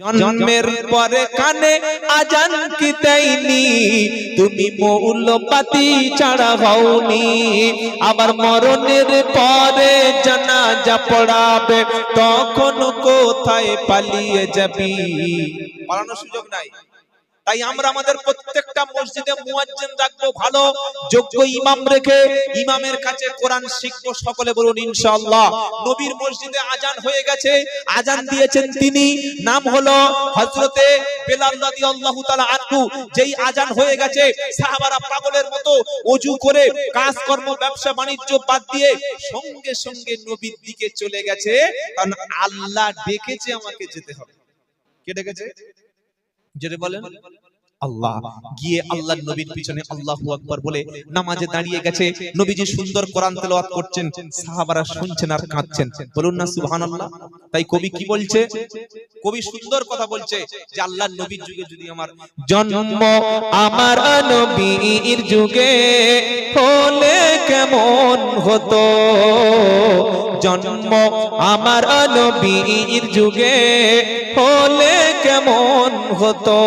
জন্মের পরে কানে আজান কি তাইনি তুমি মৌলপাতি ছাড়া হওনি। আবার মরণের পরে জানাজা পড়াবে, তখন কোথায় পালিয়ে যাবি? পালানোর সুযোগ নাই। তাই আমরা আমাদের প্রত্যেকটা মসজিদে মুয়াজ্জিন রাখব ভালো, যোগ্য ইমাম রেখে ইমামের কাছে কোরআন শিখব সকলে বলুন ইনশাআল্লাহ। নবীর মসজিদে আজান হয়ে গেছে, আজান দিয়েছেন তিনি, নাম হলো হযরতে বেলাল রাদিয়াল্লাহু তাআলা আনহু। যেই আজান হয়ে গেছে, সাহাবারা পাগলের মতো ওযু করে কাজকর্ম, ব্যবসা, বাণিজ্য বাদ দিয়ে সঙ্গে সঙ্গে নবীর দিকে চলে গেছে। কারণ আল্লাহ ডেকেছে আমাকে যেতে হবে। কে ডেকেছে? যেটা বলেন আল্লাহ। গিয়ে আল্লাহর নবীর পিছনে আল্লাহু আকবার বলে নামাজে দাঁড়িয়ে গেছে নবীজি সুন্দর কোরআন তেলাওয়াত করছেন সাহাবারা শুনছেন আর কাঁদছেন। বলুন না সুবহানাল্লাহ। তাই কবি কি বলছে? কবি সুন্দর কথা বলছে যে আল্লাহর নবীর যুগে যদি আমার জন্ম আমার নবীর যুগে হলে কেমন হতো? জন্ম আমার নবীর যুগে হলে কেমন হতো?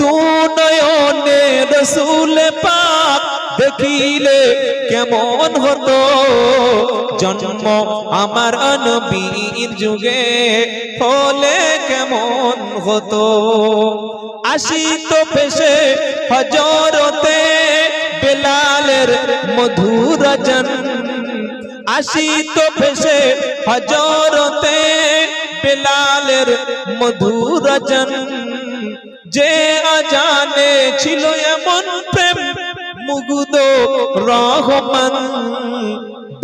দু নয়নে রসুল পাক দেখিলে কেমন হতো? জন্ম আমার নবীর যুগে হলে কেমন হতো? আসিত পেশে হজরতে বেলালের মধুর জন আসিত পেশে হজরতে বেলালের মধুর জন যে অজানে ছিল এমন প্রেম, মুগুদ রহমান।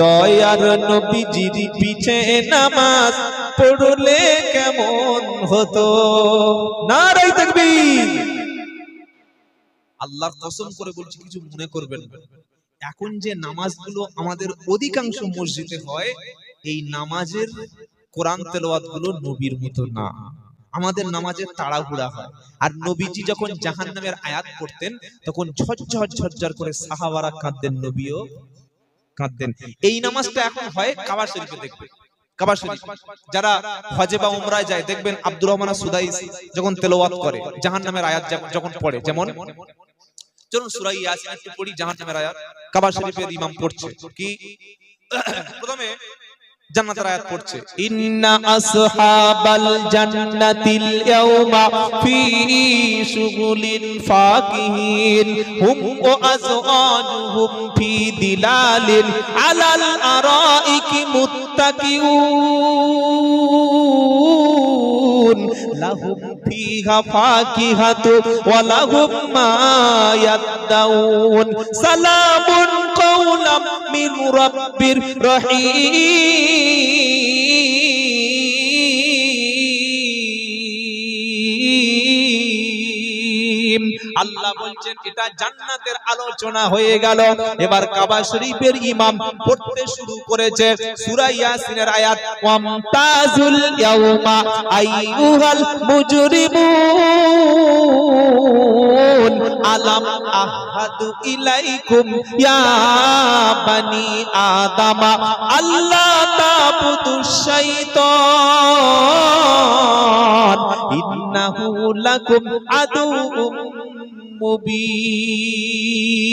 দয়ার নবীজির পিছে নামাজ পড়লে কেমন হতো? না নারাই তাকবীর। আল্লাহর কসম করে বলছি, কিছু মনে করবেন এখন যে নামাজগুলো আমাদের অধিকাংশ মসজিদে হয়, এই নামাজের কোরআন তেলাওয়াতগুলো নবীর মতো না। আমাদের নামাজের তাড়াহুড়া হয়। আর নবীজি যখন জাহান নামের আয়াত পড়তেন, তখন ঝরঝর ঝরঝর করে সাহাবারা কাঁদতেন, নবীও কাঁদতেন। এই নামাজটা এখন হয় কাবা শরীফে দেখবে শরীফ। যারা হজে বা উমরায় যায়, দেখবেন আব্দুর রহমান সুদাইস যখন তেলাওয়াত করে জাহান নামের আয়াত যখন- পড়ে, যেমন চলুন সুরাই ইয়াসিন একটু পড়ি জাহান নামের আয়াত। কাবা শরীফের ইমাম পড়ছে। কি? প্রথমে জান্নাতের আয়াত পড়ছে। ইন্না আসহাবাল জান্নাতিল ইয়াউমা ফি শুগুলিন ফাকিহিন, হুম ওয়া আজওয়াজুহুম ফি দিলালিন আলাল আরাইকি মুত্তাকিউন, লাহুম ফিহা ফাকিহাতু ওয়া লাহুম মা ইয়াদদাউন। সালামুন মিন রাব্বির রহিম। আল্লাহ বলছেন, এটা জান্নাতের আলোচনা হয়ে গেল। এবার কাবা শরীফের ইমাম পড়তে শুরু করেছে সূরা ইয়াসিনের আয়াত, ওয়ামতাজুল ইয়াউমা আইয়ুহাল মুজরিমুন, আলাম আহাদু ইলাইকুম ইয়া বানি আদামা আল্লাহ তাবুদু শাইতান, ইন্নাহু লাকুম আদুউম مبين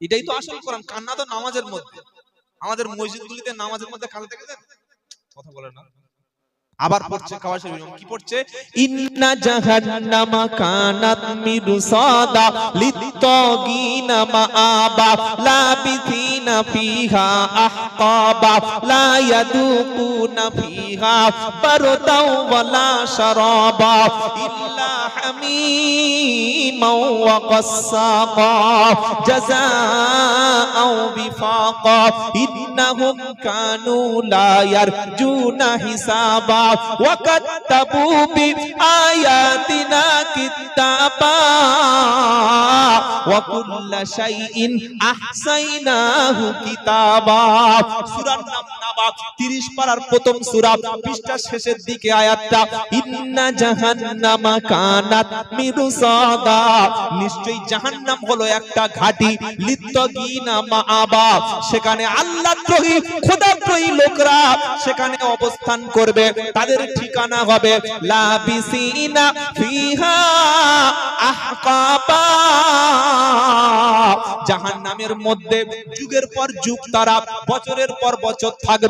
এটাই তো আসল কোরআন, কান্না তো নামাজের মধ্যে। আমাদের মসজিদগুলিতে নামাজের মধ্যে কান্না দেখেছেন কথা বলে না। আবার পড়ছে কাওয়া শরীফ কি পড়ছে? ইন্না জাহান্নামা কানাত মিরসাদা লিত্তাগিনা মাআবা লাবিথিনা فيها أحقابا لا يذوقون فيها بردا ولا شرابا إلا حميما وغساقا جزاء وفاقا إنهم كانوا لا يرجون حسابا وكذبوا بآياتنا كتابا ওয়াকুল্লা শাইইন আহসাইনাহু কিতাবা। সূরার নাম নাবা 30 পারার প্রথম সূরা পৃষ্ঠার শেষের দিকে আয়াতটা, ইন্না জাহান্নামা কানাত মিরসাদা নিশ্চয়ই জাহান্নাম হলো একটা ঘাটি, লিত্তগিনা মাআবা, সেখানে অবস্থান করবে, তাদের ঠিকানা হবে আহকাবা জাহান্নামের মধ্যে যুগের পর যুগ তারা, বছরের পর বছর থাকবে।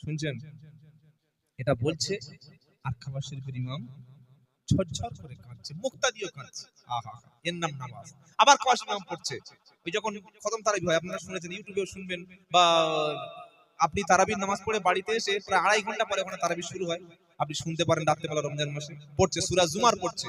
শুনছেন? এটা বলছে আর খাবার শরীফের ইমাম। ঝরঝর করে কাঁদছে মুক্তা দিয়ে কাঁদছে। আহা, এর নাম নামাজ। আবার শরীফ ইমাম পড়ছে। ওই যখন খতম তারাবি হয়, আপনারা শুনেছেন, ইউটিউবেও শুনবেন, বা আপনি তারাবির নামাজ পড়ে বাড়িতে এসে প্রায় আড়াই ঘণ্টা পরে ওখানে তারাবি শুরু হয়। আপনি শুনতে পারেন রাত্রেবেলা রমজান মাসে। পড়ছে, সুরা জুমার পড়ছে।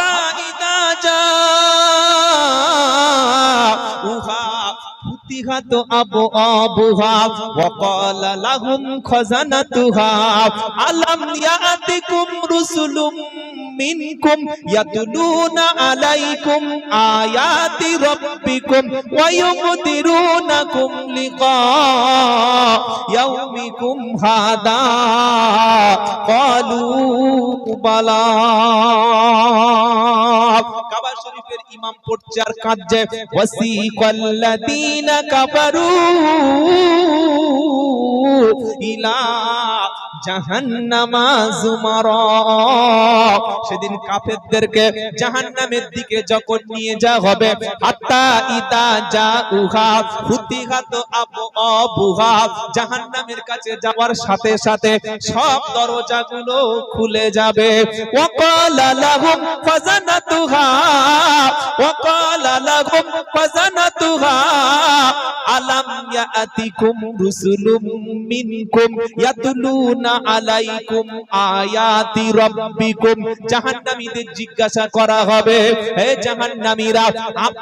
ফাতিহাতু আবওয়াবুহা ওয়া ক্বালা লাহুম খাজানাতুহা আলাম ইয়াতিকুম রুসুলুম মিনকুম ইয়াতুলুনা আলাইকুম আয়াতি রাব্বিকুম ওয়া ইউমদিরুনাকুম লিকা ইয়াউমিকুম হাদা ক্বালু বালা ইমাম পড়ছে আর কাঁদছে। ওয়াসিকাল্লাযীনা কাফারু ইলা জাহান্নামা জুমার। সেদিন কাফেরদেরকে দিকে যখন নিয়ে যা হবে যা উহা হুতিঘাত আবু অবুহা কাছে যাওয়ার সাথে সাথে সব খুলে যাবে। রুসুলুম মিনকুম ইয়াতুলুনা আলাইকুম জিজ্ঞাসা করা হবে, হে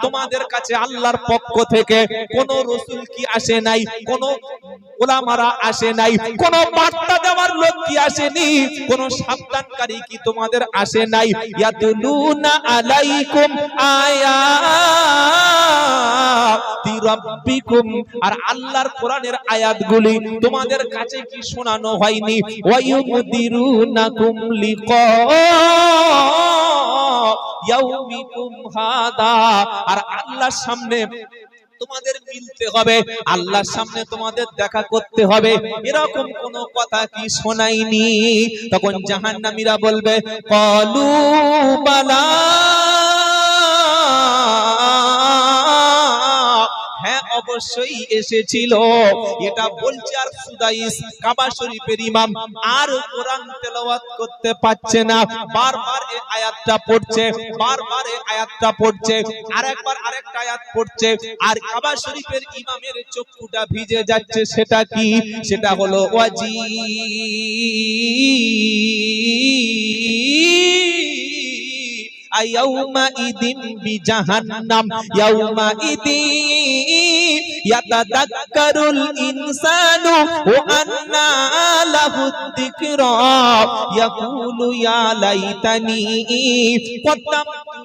তোমাদের কাছে আল্লাহর পক্ষ থেকে কোন রসুল কি আসে নাই? কোন ওলামারা আসে নাই? কোন বার্তা দেওয়ার লোক কি আসেনি? কোন সাবধানকারী কি তোমাদের আসে নাই? আলাইকুম আর আল্লাহর কোরআনের আয়াতগুলি তোমাদের কাছে কি শোনানো হয়নি? ওয়ায়ুমদিরুনাকুম লিকা ইয়াউমিকুম হাদা। আর আল্লাহর সামনে তোমাদের মিলতে হবে, আল্লাহর সামনে তোমাদের দেখা করতে হবে। এরকম কোন কথা কি শোনাইনি তখন জাহান্নামীরা বলবে, কলু বালা অবশ্যই এসেছিল। এটা বলছে আর সুদাইস কাবা শরীফের ইমাম। আর কোরআন তেলাওয়াত করতে পারছে না। বারবার এই আয়াতটা পড়ছে, বারবার এই আয়াতটা পড়ছে, আরেকবার আরেকটা আয়াত পড়ছে। আর কাবা শরীফের ইমামের চক্ষুটা ভিজে যাচ্ছে, সেটা কি? সেটা হলো ওয়াজি ইয়াউমা ইদিন বি জাহান্নাম ইয়াউমা ইদি ইয়াতাদাক্কারুল ইনসানু ওয়া আন্না লাহু যিকরা ইয়াকুলু ইয়া লাইতানি, কদ্দামতু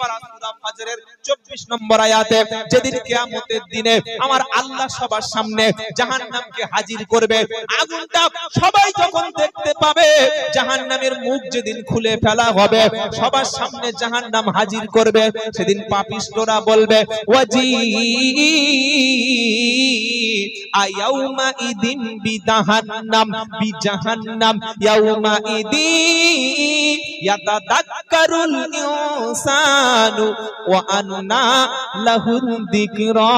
পারা সূরা ফাজরের চব্বিশ নম্বর আয়াতে, যেদিন কেয়ামতের দিনে আমার আল্লাহ সবার সামনে জাহান্নামকে হাজির করবে, আগুনটা সবাই যখন দেখতে পাবে, জাহান্নামের মুখ যেদিন খুলে ফেলা হবে, সবার সামনে জাহান্নাম হাজির করবে, সেদিন পাপিষ্টরা বলবে, ওয়াজি আয়াউমা ইদিন বিদাহান্নাম, বিজাহান্নাম, ইয়াউমা ইদি ইয়াতাদাক্কারুল ইনসানু। ওয়া আন্না লাহুর যিকরা।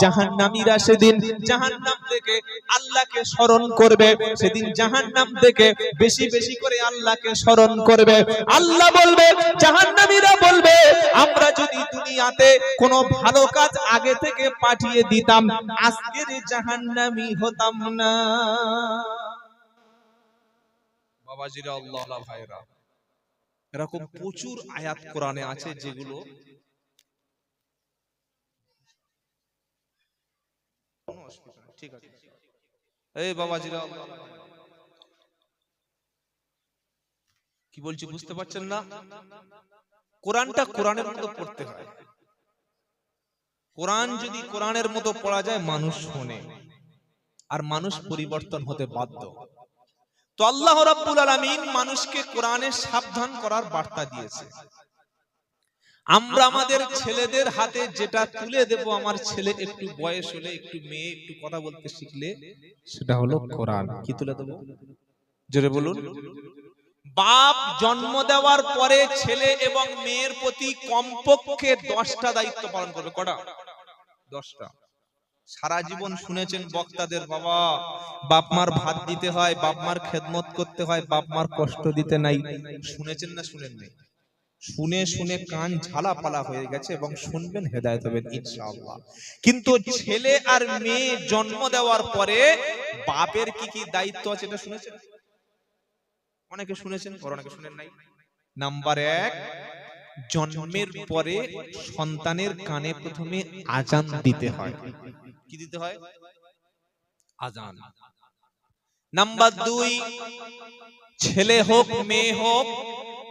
জাহান্নামীরা সেদিন জাহান্নাম থেকে আল্লাহকে স্মরণ করবে। সেদিন জাহান্নাম থেকে বেশি বেশি করে আল্লাহকে স্মরণ করবে। আল্লাহ বলবে, জাহান্নামীরা বলবে, আমরা যদি দুনিয়াতে কোনো ভালো কাজ আগে থেকে পাঠিয়ে দিতাম, আজকের জাহান্নামী হতাম না। বাবাজিরা আল্লাহ ভাইরা। এরকম প্রচুর আয়াত কোরআনে আছে যেগুলো এই বাবাজিরা। কি বলছি বুঝতে পারছেন না? কোরআনটা কোরআনের মতো পড়তে হয়। কোরআন যদি কোরআনের মতো পড়া যায়, মানুষ শোনে। আর মানুষ পরিবর্তন হতে বাধ্য। তো আল্লাহ রাব্বুল আলামিন মানুষকে কোরআনে সাবধান করার বার্তা দিয়েছে। আমরা আমাদের ছেলেদের হাতে যেটা তুলে দেব, আমার ছেলে একটু বয়স হলে, একটু মেয়ে, একটু কথা বলতে শিখলে, সেটা হলো কোরআন। কি তুলে দেব? জোরে বলুন। বাপ জন্ম দেওয়ার পরে ছেলে এবং মেয়ের প্রতি কমপক্ষে দশটা দায়িত্ব পালন করবে। কটা? দশটা। সারা জীবন শুনেছেন বক্তাদের বাবা বাপ মার ভাত দিতে হয় বাপ মার খেদমত করতে হয় বাপ মার কষ্ট দিতে নাই। শুনেছেন না শুনেন নাই। শুনে শুনে কান ঝালা পালা হয়ে গেছে এবং শুনবেন হেদায়ত হবেন ইনশাআল্লাহ। কিন্তু ছেলে আর মেয়ে জন্ম দেওয়ার পরে বাপের কি কি দায়িত্ব আছে এটা শুনেছেন? অনেকে শুনেছেন অনেকে শুনেন নাই। নাম্বার এক জন্মের পরে সন্তানের কানে প্রথমে আজান দিতে হয়। কি দিতে হয়? আজান। নাম্বার দুই, ছেলে হোক, মেয়ে হোক,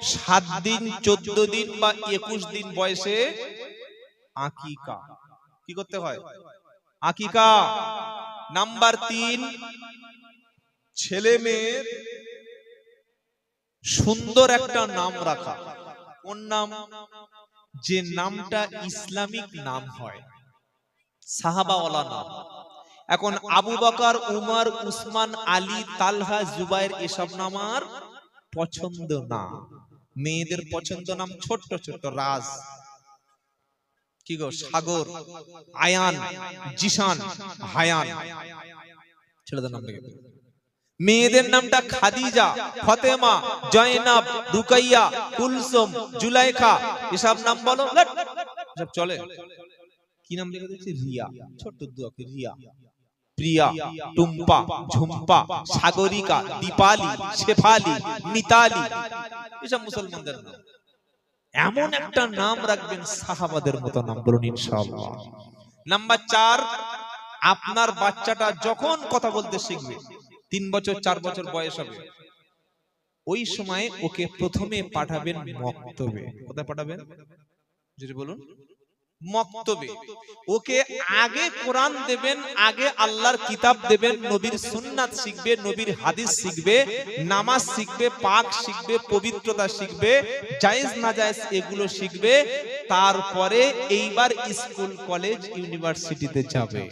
সাত দিন, চোদ্দ দিন বা একুশ দিন বয়সে আকিকা। কি করতে হয়? আকিকা। নাম্বার তিন, ছেলে মেয়ের সুন্দর একটা নাম রাখা। কোন নাম, যে নামটা ইসলামিক নাম হয়। সাহাবাওয়ালা নাম এখন আবু বকর উমর উসমান আলী তালহা জুবাইর এসব নাম আর পছন্দ না। মেয়েদের পছন্দ নাম ছোট্ট ছোট্ট রাজ। কি গো সাগর আয়ান জিশান হায়ান। ছেলেদের নাম দেবে। মেয়েদের নামটা খাদিজা ফতেমা জয়নাব রুকাইয়া কুলসুম জুলাইখা এসব নাম বলো। চলে। কি নাম লিখে দিয়েছে রিয়া। ছোট্ট দুয়াকে রিয়া। প্রিয়া টুম্পা ঝুম্পা সাগরিকা দীপালি শেফালি মিতালি। এসব মুসলমানদের নাম। এমন একটা নাম রাখবেন সাহাবাদের মতো নাম বলুন ইনশাআল্লাহ। নাম্বার চার আপনার বাচ্চাটা যখন কথা বলতে শিখবে তিন বছর চার বছর বয়স হবে ওই সময় ওকে প্রথমে পাঠাবেন মক্তবে। কোথায় পাঠাবেন? যদি বলুন। মক্তবে। ওকে আগে কোরআন দেবেন আগে আল্লাহর কিতাব দেবেন নবীর সুন্নাত শিখবে নবীর হাদিস শিখবে নামাজ শিখবে পাক শিখবে পবিত্রতা শিখবে জায়েজ না জায়েজ এগুলো শিখবে তারপরে এইবার স্কুল কলেজ ইউনিভার্সিটিতে যাবে।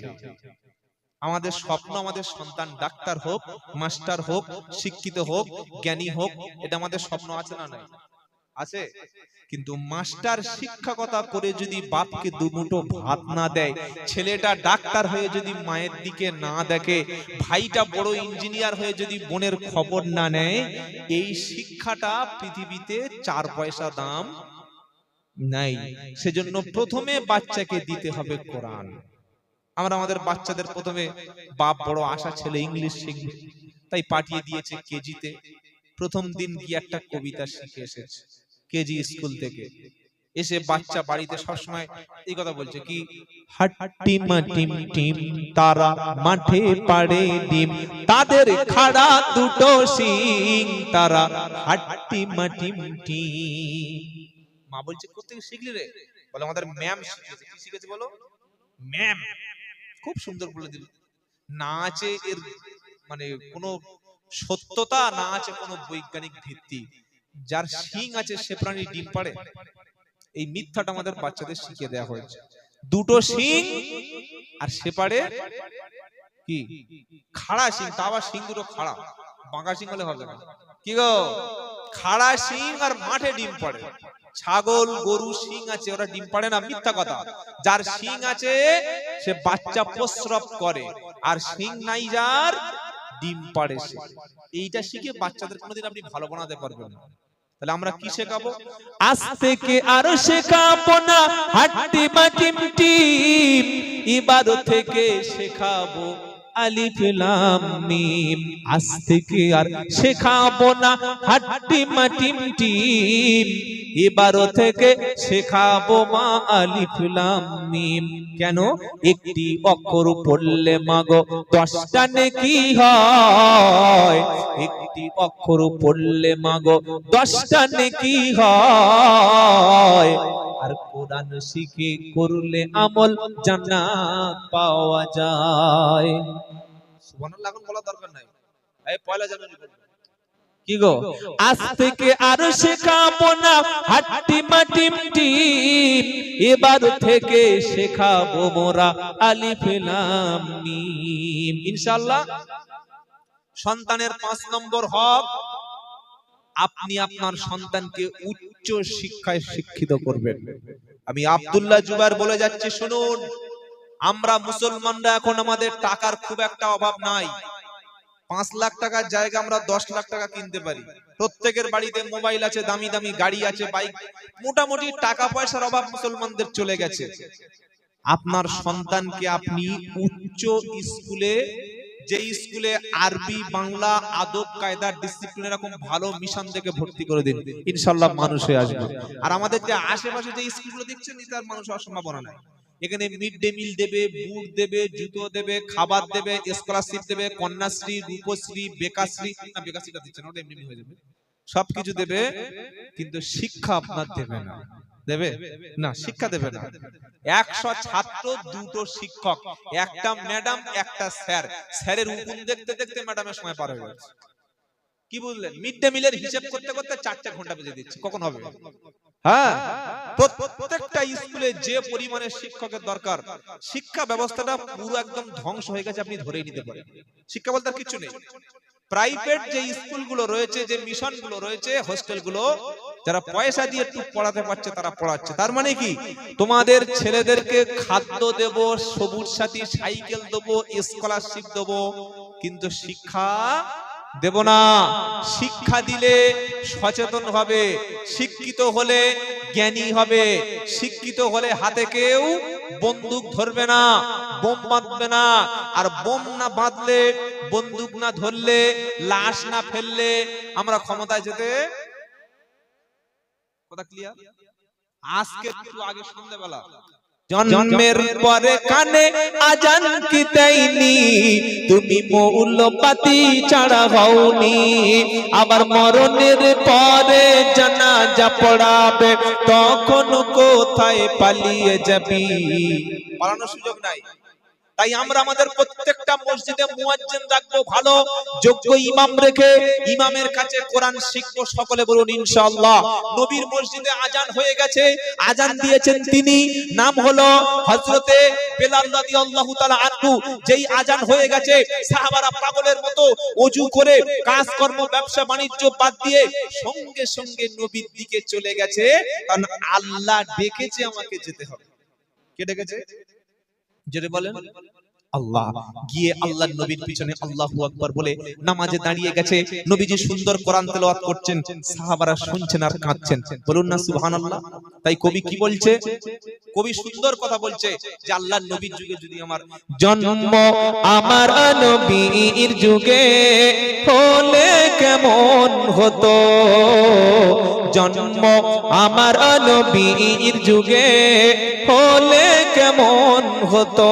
আমাদের স্বপ্ন আমাদের সন্তান ডাক্তার হোক মাস্টার হোক শিক্ষিত হোক জ্ঞানী হোক এটা আমাদের স্বপ্ন আছে না নাই? আছে। কিন্তু মাস্টার শিক্ষকতা করে যদি বাপকে দুমুঠো ভাত না দেয় ছেলেটা ডাক্তার হয়ে যদি মায়ের দিকে না দেখে ভাইটা বড় ইঞ্জিনিয়ার হয়ে যদি বোনের খবর না নেয় এই শিক্ষাটা পৃথিবীতে চার পয়সা দাম নাই। সেজন্য প্রথমে বাচ্চাকে দিতে হবে কোরআন। আমরা আমাদের বাচ্চাদের প্রথমে বাপ বড় আশা ছেলে ইংলিশ শিখবে তাই পাঠিয়ে দিয়েছে কেজিতে। প্রথম দিন গিয়ে একটা কবিতা শিখে এসেছে। কেজি স্কুল থেকে। এসে বাচ্চা বাড়িতে সবসময় এই কথা বলছে কি হাট্টি মাটিম টিম তারা মাঠে পাড়ে ডিম। তাদের খাড়া দুটো সিং তারা হাট্টি মাটিম টিম মা বলছে কোথেকে শিখলি রে? বলে আমাদের ম্যাম শিখেছে। কি শিখেছে বলো? ম্যাম। খুব সুন্দর বলে দিল। না আছে এর মানে কোনো সত্যতা না আছে কোনো বৈজ্ঞানিক ভিত্তি। যার শিং আছে সে প্রাণী ডিম পাড়ে। এই মিথ্যাটা আমাদের বাচ্চাদের শিখিয়ে দেওয়া হয়েছে। দুটো শিং আর সে পাড়ে কি? খাড়া শিং তা আবার শিং দুটো খাড়া। বাঁকা শিং হলে হবে না। কি গো? খাড়া শিং আর মাঠে ডিম পাড়ে। ছাগল গরু শিং আছে ওরা ডিম পাড়ে না মিথ্যা কথা। যার শিং আছে সে বাচ্চা প্রস্রাব করে। আর শিং নাই যার ডিম পাড়ে সে। এইটা শিখে বাচ্চাদের কোনোদিন আপনি ভালো বানাতে পারবেন না। তাহলে আমরা কি শেখাবো? আজ থেকে আরও শেখাবো না? হাট্টি মাটিম টিম এবার থেকে শেখাবো। আজ থেকে আর শেখাবো না হাট্টি মাটিম টিম। এবার থেকে কেন? একটি অক্ষর পড়লে মাগো দশটা নেকি হয়। একটি অক্ষর পড়লে মাগো দশটা নেকি হয়। আর কোরআন শিখে করলে আমল জান্নাত পাওয়া যায়। সুবহানাল্লাহ এখন বলা দরকার নাই। এই পয়লা জানুয়ারি কি গো? আজ থেকে আর শেখাবো না হাট্টি মাটিম টিম এবার থেকে শেখাবো মোরা আলিফ লাম মিম। ইনশাআল্লাহ সন্তানের পাঁচ নম্বর হক আপনি আপনার সন্তানকে উচ্চ শিক্ষায় শিক্ষিত করবেন। আমি আব্দুল্লাহ জুবার বলে যাচ্ছি শুনুন। আমরা মুসলমানরা এখন আমাদের টাকার খুব একটা অভাব নাই। পাঁচ লাখ টাকার জায়গা আমরা দশ লাখ টাকা কিনতে পারি। প্রত্যেকের বাড়িতে মোবাইল আছে, দামি দামি গাড়ি আছে, বাইক। মোটামুটি টাকা পয়সার অভাব মুসলমানদের চলে গেছে। আপনার সন্তানকে আপনি উচ্চ স্কুলে, যে স্কুলে আরবি, বাংলা, আদব, কায়দা ডিসিপ্লিন এরকম ভালো মিশন থেকে ভর্তি করে দিন। ইনশাল্লাহ মানুষ হয়ে আসবে। আর আমাদের যে আশেপাশে যে স্কুলগুলো দেখছেন তার মানুষ হওয়ার সম্ভাবনা নাই। এখানে মিড ডে মিল দেবে বুট দেবে, জুতো দেবে, খাবার দেবে স্কলারশিপ দেবে, কন্যাশ্রী, রূপশ্রী, বেকাশ্রী। না, বেকাশ্রীটা দিচ্ছে না, ওটা এমনি হয়ে যাবে। সবকিছু দেবে, কিন্তু শিক্ষা আপনার দেবে না। দেবে? না, শিক্ষা দেবে না। একশো ছাত্র, দুটো শিক্ষক। একটা ম্যাডাম একটা স্যার স্যারের উকুন দেখতে দেখতে ম্যাডামের সময় পার হয়ে যাচ্ছে। কি বুঝলেন মিড ডে মিলের হিসেব করতে করতে চারটে ঘণ্টা বেজে দিচ্ছে। কখন হবে? হ্যাঁ। প্রত্যেকটা স্কুলে যে পরিমাণে শিক্ষকের দরকার শিক্ষা ব্যবস্থাটা পুরো একদম ধ্বংস হয়ে গেছে আপনি ধরেই নিতে পারেন। শিক্ষা বলতে আর কিছু নেই। প্রাইভেট যে স্কুলগুলো রয়েছে যে মিশনগুলো রয়েছে হোস্টেলগুলো যারা পয়সা দিয়ে একটু পড়াতে পারছে তারা পড়াচ্ছে। তার মানে কি? তোমাদের ছেলেদেরকে খাদ্য দেব সবুজ সাথী সাইকেল দেবো স্কলারশিপ দেবো কিন্তু শিক্ষা দেব না। শিক্ষা দিলে সচেতন হবে, শিক্ষিত হলে জ্ঞানী হবে, শিক্ষিত হলে হাতে কেউ বন্দুক ধরবে না, বোম বাঁধবে না। আর বোম না বাঁধলে, বন্দুক না ধরলে, লাশ না ফেললে আমরা ক্ষমতায় যেতে কথা ক্লিয়ার আজকে একটু আগে সন্ধ্যাবেলা জন্মের পরে কানে আজান কি তাইনি তুমি মৌলবাতি ছাড়া হওনি। আবার মরণের পরে জানাজা পড়াবে, তখন কোথায় পালিয়ে যাবি? পালানোর সুযোগ নাই। তাই আমরা আমাদের প্রত্যেকটা মসজিদে মুয়াজ্জিন রাখব ভালো, যোগ্য ইমাম রেখে ইমামের কাছে কোরআন শিখব, সকলে বলুন ইনশাআল্লাহ। নবীর মসজিদে আজান হয়ে গেছে, আজান দিয়েছেন তিনি, নাম হলো হযরতে বেলাল রাদিয়াল্লাহু তাআলা আনহু। যেই আজান হয়ে গেছে, সাহাবারা পাগলের মতো ওযু করে কাজকর্ম, ব্যবসা, বাণিজ্য বাদ দিয়ে সঙ্গে সঙ্গে নবীর দিকে চলে গেছে। কারণ আল্লাহ ডেকেছে আমাকে যেতে হবে। কে ডেকেছে? যেটা বলেন আল্লাহ গিয়ে আল্লাহ নবীর পিছনে আল্লাহু আকবার বলে নামাজে দাঁড়িয়ে গেছে নবীজি সুন্দর কোরআন তেলাওয়াত করছেন সাহাবারা শুনছেন আর কাঁদছেন। বলুন না সুবহানাল্লাহ। তাই কবি কি বলছে? কবি সুন্দর কথা বলছে যে আল্লাহর নবীর যুগে যদি আমার জন্ম আমার নবীর যুগে হলে কেমন হতো? জন্ম আমার নবীর যুগে হলে কেমন হতো?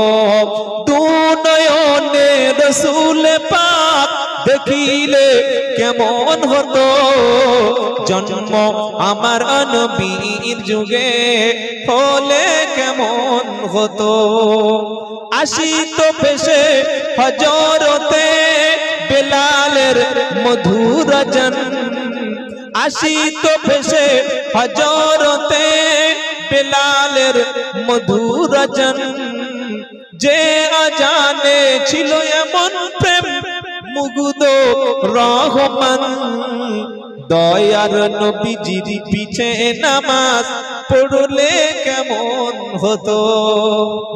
দু নয়নে রসুল পাক দেখিলে কেমন হতো? জন্ম আমার নবীর যুগে হলে কেমন হতো? আসিত পেশে হজরতে বেলালের মধুর জন আসিত পেশে হজরতে বেলালের মধুর জন যে আজানে ছিল এমন প্রেম, মুগুদ রহমান। দয়ার নবীজির পিছে নামাজ পড়লে কেমন হতো?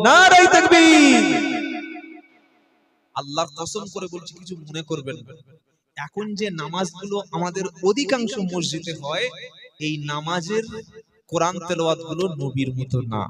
না নারাই তাকবীর। আল্লাহর কসম করে বলছি, কিছু মনে করবেন এখন যে নামাজগুলো আমাদের অধিকাংশ মসজিদে হয়, এই নামাজের কোরআন তেলাওয়াতগুলো নবীর মতো না।